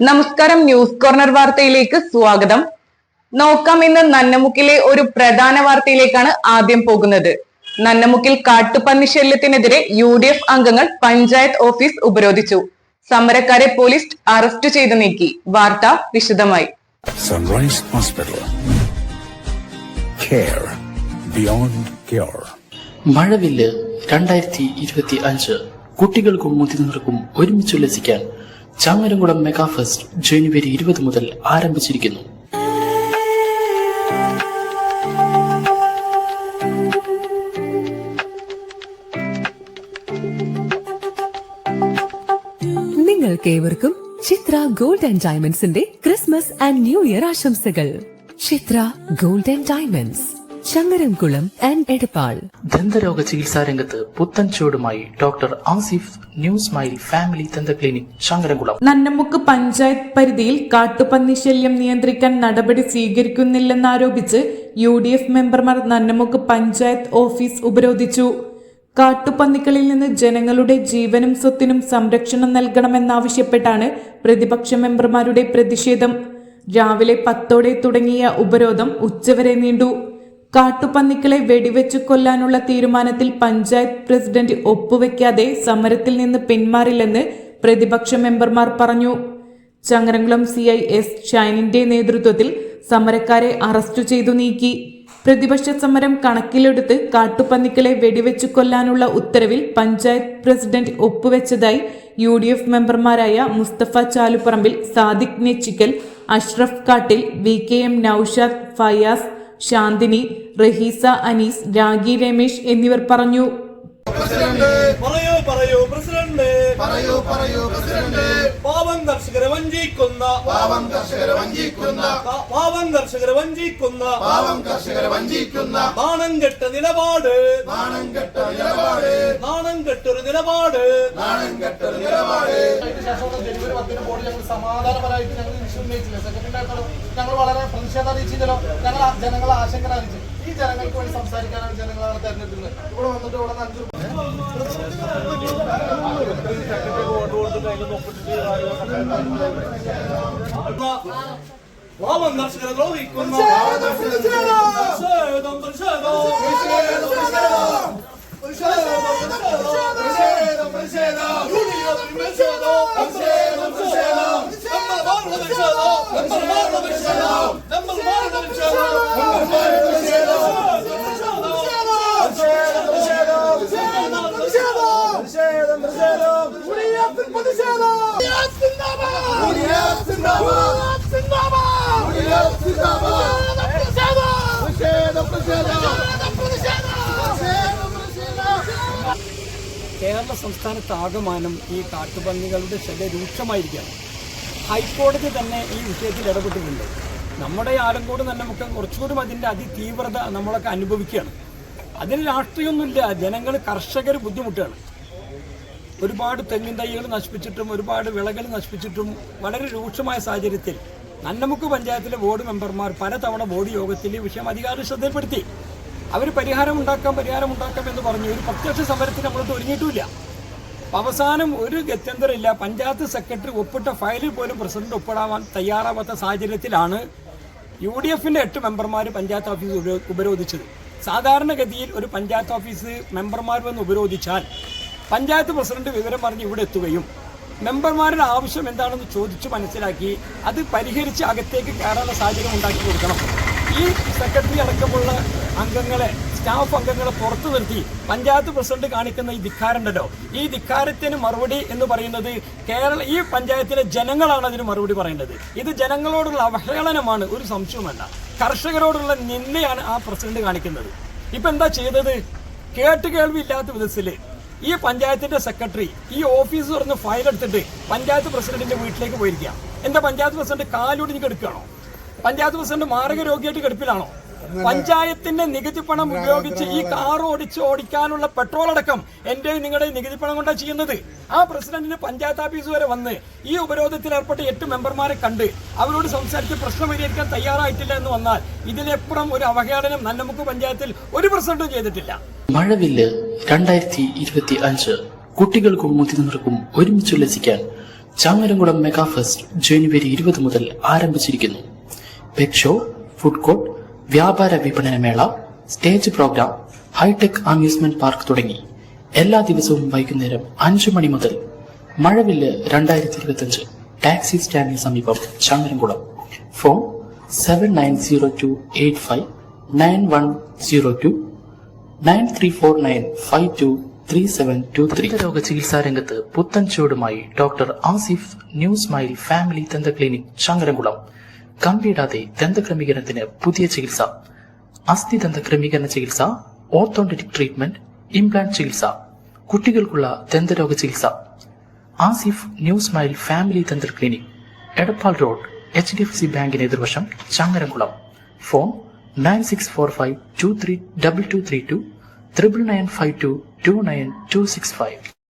നമസ്കാരം news corner വാർത്തയിലേക്ക് സ്വാഗതം. നോക്കാം ഇന്ന് നന്നമുക്കിലെ ഒരു പ്രധാന വാർത്തയിലേക്കാണ് ആദ്യം പോകുന്നത്. നന്നമുക്കിൽ കാട്ടുപന്നി ശല്യത്തിനെതിരെ യു ഡി എഫ് അംഗങ്ങൾ പഞ്ചായത്ത് ഓഫീസ് ഉപരോധിച്ചു. സമരക്കാരെ പോലീസ് അറസ്റ്റ് ചെയ്ത് നീക്കി. വാർത്ത വിശദമായി. Sunrise hospital care beyond care മഴവില്ല് രണ്ടായിരത്തി ഇരുപത്തി അഞ്ച്. കുട്ടികൾക്കും മുതിർന്നവർക്കും ഒരുമിച്ച് ഉല്ലസിക്കാൻ ചാങ്ങരംകുളം മെഗാ ഫെസ്റ്റ് ജനുവരി ഇരുപത് മുതൽ ആരംഭിച്ചിരിക്കുന്നു. നിങ്ങൾക്കേവർക്കും ചിത്ര ഗോൾഡ് ആൻഡ് ഡയമണ്ട്സിന്റെ ക്രിസ്മസ് ആൻഡ് ന്യൂ ഇയർ ആശംസകൾ. Chitra gold and diamonds Changaramkulam and Edappal. ദന്തരോഗ ചികിത്സാ രംഗത്ത് പുത്തൻ ചുവടുമായി doctor Asif new smile family ദന്ത ക്ലിനിക് ചങ്ങരംകുളം. നന്നമുക്ക് പഞ്ചായത്ത് പരിധിയിൽ കാട്ടുപന്നി ശല്യം നിയന്ത്രിക്കാൻ നടപടി സ്വീകരിക്കുന്നില്ലെന്നാരോപിച്ച് യു ഡി എഫ് മെമ്പർമാർ നന്നമുക്ക് പഞ്ചായത്ത് ഓഫീസ് ഉപരോധിച്ചു. കാട്ടുപന്നികളിൽ നിന്ന് ജനങ്ങളുടെ ജീവനും സ്വത്തിനും സംരക്ഷണം നൽകണമെന്നാവശ്യപ്പെട്ടാണ് പ്രതിപക്ഷ മെമ്പർമാരുടെ പ്രതിഷേധം. രാവിലെ പത്തോടെ തുടങ്ങിയ ഉപരോധം ഉച്ചവരെ നീണ്ടു. കാട്ടുപന്നികളെ വെടിവെച്ചു കൊല്ലാനുള്ള തീരുമാനത്തിൽ പഞ്ചായത്ത് പ്രസിഡന്റ് ഒപ്പുവെക്കാതെ സമരത്തിൽ നിന്ന് പിന്മാറില്ലെന്ന് പ്രതിപക്ഷ മെമ്പർമാർ പറഞ്ഞു. ചങ്ങരംകുളം സി ഐ എസ് ഷൈനിന്റെ നേതൃത്വത്തിൽ സമരക്കാരെ അറസ്റ്റ് ചെയ്തു നീക്കി. പ്രതിപക്ഷ സമരം കണക്കിലെടുത്ത് കാട്ടുപന്നികളെ വെടിവെച്ചു കൊല്ലാനുള്ള ഉത്തരവിൽ പഞ്ചായത്ത് പ്രസിഡന്റ് ഒപ്പുവെച്ചതായി യു ഡി എഫ് മെമ്പർമാരായ Mustafa Chaluparambil Sadiq Nechikkal Ashraf Kattil V K M Noushad Fayas Shanthini Raheesa Anees Ragi Ramesh എന്നിവർ പറഞ്ഞു. പറയൂ പറയൂ പ്രസിഡന്റ്. പറയൂ പറയൂ പ്രസിഡന്റ്. പാവം കർഷകരെ വഞ്ചിക്കുന്ന പാവം കർഷകരെ വഞ്ചിക്കുന്ന പാവം കർഷകരെ വഞ്ചിക്കുന്ന പാവം കർഷകരെ വഞ്ചിക്കുന്ന നാണം കെട്ട നിലപാട്. നാണം കെട്ട നിലപാട്. നാണം കെട്ടൊരു നിലപാട്. നാണം കെട്ടൊരു നിലപാട്. ജനുവരി പത്തിന് ബോർഡ് ഞങ്ങൾ സമാധാനപരമായിട്ട് ഞങ്ങൾ ഉന്നയിച്ചില്ല. സെക്രട്ടറി ഞങ്ങൾ വളരെ പ്രതിഷേധം അറിയിച്ചില്ലല്ലോ. ഞങ്ങൾ ജനങ്ങളെ ആശങ്ക അറിയിച്ചു. ഈ ജനങ്ങൾക്ക് വേണ്ടി സംസാരിക്കാനാണ് ജനങ്ങളാണ് തെരഞ്ഞെടുക്കുന്നത്. ഇവിടെ വന്നിട്ട് ഇവിടെ അഞ്ച് പാവം ദ്രോഹിക്കുന്നു. ദ്രോഹിക്കുന്ന കേരള സംസ്ഥാനത്താകമാനം ഈ കാട്ടുപന്നികളുടെ ശല്യ രൂക്ഷമായിരിക്കുകയാണ്. ഹൈക്കോടതി തന്നെ ഈ വിഷയത്തിൽ ഇടപെട്ടിട്ടുണ്ട്. നമ്മുടെ ആലങ്കോട് തന്നെ നമുക്ക് കുറച്ചുകൂടി അതിന്റെ അതിതീവ്രത നമ്മളൊക്കെ അനുഭവിക്കുകയാണ്. അതിന് രാഷ്ട്രീയമൊന്നുമില്ല. ജനങ്ങൾ കർഷകർ ബുദ്ധിമുട്ടാണ്. ഒരുപാട് തെങ്ങിൻ തൈകൾ നശിപ്പിച്ചിട്ടും ഒരുപാട് വിളകൾ നശിപ്പിച്ചിട്ടും വളരെ രൂക്ഷമായ സാഹചര്യത്തിൽ നന്നമുക്ക് പഞ്ചായത്തിലെ ബോർഡ് മെമ്പർമാർ പലതവണ ബോർഡ് യോഗത്തിൽ ഈ വിഷയം അധികാരം ശ്രദ്ധയിൽപ്പെടുത്തി. അവർ പരിഹാരം ഉണ്ടാക്കാം പരിഹാരം ഉണ്ടാക്കാം എന്ന് പറഞ്ഞു ഒരു പ്രത്യക്ഷ സമരത്തിന് നമ്മളത് ഒരുങ്ങിയിട്ടുമില്ല. അവസാനം ഒരു ഗത്യന്തരമില്ല. പഞ്ചായത്ത് സെക്രട്ടറി ഒപ്പിട്ട ഫയലിൽ പോലും പ്രസിഡന്റ് ഒപ്പിടാൻ തയ്യാറാവാത്ത സാഹചര്യത്തിലാണ് യു ഡി എഫിന്റെ എട്ട് മെമ്പർമാർ പഞ്ചായത്ത് ഓഫീസ് ഉപരോ- ഉപരോധിച്ചത്. സാധാരണഗതിയിൽ ഒരു പഞ്ചായത്ത് ഓഫീസ് മെമ്പർമാർ വന്ന് ഉപരോധിച്ചാൽ പഞ്ചായത്ത് പ്രസിഡന്റ് വിവരം പറഞ്ഞ് ഇവിടെ എത്തുകയും മെമ്പർമാരുടെ ആവശ്യം എന്താണെന്ന് ചോദിച്ചു മനസ്സിലാക്കി അത് പരിഹരിച്ച് അകത്തേക്ക് കയറാനുള്ള സാഹചര്യം ഉണ്ടാക്കി കൊടുക്കണം. ഈ സെക്രട്ടറി അടക്കമുള്ള അംഗങ്ങളെ സ്റ്റാഫ് അംഗങ്ങളെ പുറത്തു നിർത്തി പഞ്ചായത്ത് പ്രസിഡന്റ് കാണിക്കുന്ന ഈ ധിക്കാരുണ്ടല്ലോ ഈ ധിക്കാരത്തിന് മറുപടി എന്ന് പറയുന്നത് കേരള ഈ പഞ്ചായത്തിലെ ജനങ്ങളാണ് അതിന് മറുപടി പറയേണ്ടത് ഇത് ജനങ്ങളോടുള്ള അവഹേളനമാണ് ഒരു സംശയവുമല്ല കർഷകരോടുള്ള നിന്ദയാണ് ആ പ്രസിഡന്റ് കാണിക്കുന്നത്. ഇപ്പൊ എന്താ ചെയ്തത്? കേട്ട് കേൾവി ഇല്ലാത്ത വിധത്തിൽ ഈ പഞ്ചായത്തിന്റെ സെക്രട്ടറി ഈ ഓഫീസ് തുറന്ന് ഫയൽ എടുത്തിട്ട് പഞ്ചായത്ത് പ്രസിഡന്റിന്റെ വീട്ടിലേക്ക് പോയിരിക്കുക എന്താ പഞ്ചായത്ത് പ്രസിഡന്റ് കാലൊടിഞ്ഞ് എടുക്കുകയാണോ? പഞ്ചായത്ത് പ്രസിഡന്റ് മാരക രോഗിയായിട്ട് കിടപ്പിലാണോ? പഞ്ചായത്തിന്റെ നികുതി പണം ഉപയോഗിച്ച് ഈ കാർ ഓടിച്ച് ഓടിക്കാനുള്ള പെട്രോൾ അടക്കം എന്റെ നിങ്ങളുടെ നികുതി പണം കൊണ്ടാണ് ചെയ്യുന്നത്. ആ പ്രസിഡന്റിന് പഞ്ചായത്ത് ഓഫീസ് വരെ വന്ന് ഈ ഉപരോധത്തിൽ ഏർപ്പെട്ട എട്ട് മെമ്പർമാരെ കണ്ട് അവരോട് സംസാരിച്ച് പ്രശ്നം പരിഹരിക്കാൻ തയ്യാറായിട്ടില്ല എന്ന് വന്നാൽ ഇതിനപ്പുറം ഒരു അവഹേളനം നന്നമുക്ക് പഞ്ചായത്തിൽ ഒരു പ്രസിഡന്റും ചെയ്തിട്ടില്ല. മഴവില്ല് രണ്ടായിരത്തി ഇരുപത്തി അഞ്ച് കുട്ടികൾക്കും മുതിർന്നവർക്കും ഒരുമിച്ച് ഉല്ലസിക്കാൻ ചാങ്ങരംകുളം മെഗാ ഫെസ്റ്റ് ജനുവരി ഇരുപത് മുതൽ ആരംഭിച്ചിരിക്കുന്നു. പെറ്റ് ഷോ ഫുഡ് കോർട്ട് വ്യാപാര വിപണന മേള stage program hi-tech amusement park തുടങ്ങി. എല്ലാ ദിവസവും വൈകുന്നേരം അഞ്ചു മണി മുതൽ മഴവില്ല് രണ്ടായിരത്തി ഇരുപത്തിയഞ്ച് ടാക്സി സ്റ്റാൻഡിന് സമീപം Changaramkulam. Phone seven nine zero two eight five nine one zero two nine three four nine five two three seven two three. രോഗ ചികിത്സാ രംഗത്ത് പുത്തൻ ചുവടുമായി doctor Asif new smile family ദന്ത ക്ലിനിക് ചങ്ങരംകുളം. കമ്പിയിടാതെ ദന്തക്രമീകരണത്തിന് പുതിയ ചികിത്സ. അസ്ഥി ദന്തക്രമീകരണ ചികിത്സ ഓർത്തോണ്ടറ്റിക് ട്രീറ്റ്മെന്റ് ഇംപ്ലാന്റ് ചികിത്സ കുട്ടികൾക്കുള്ള ദന്തരോഗ ചികിത്സ. Asif new smile family dental clinic Edappal road H D F C ബാങ്കിന് എതിർവശം Changaramkulam. Phone nine six four five two three double two three two triple nine five two two nine two six five.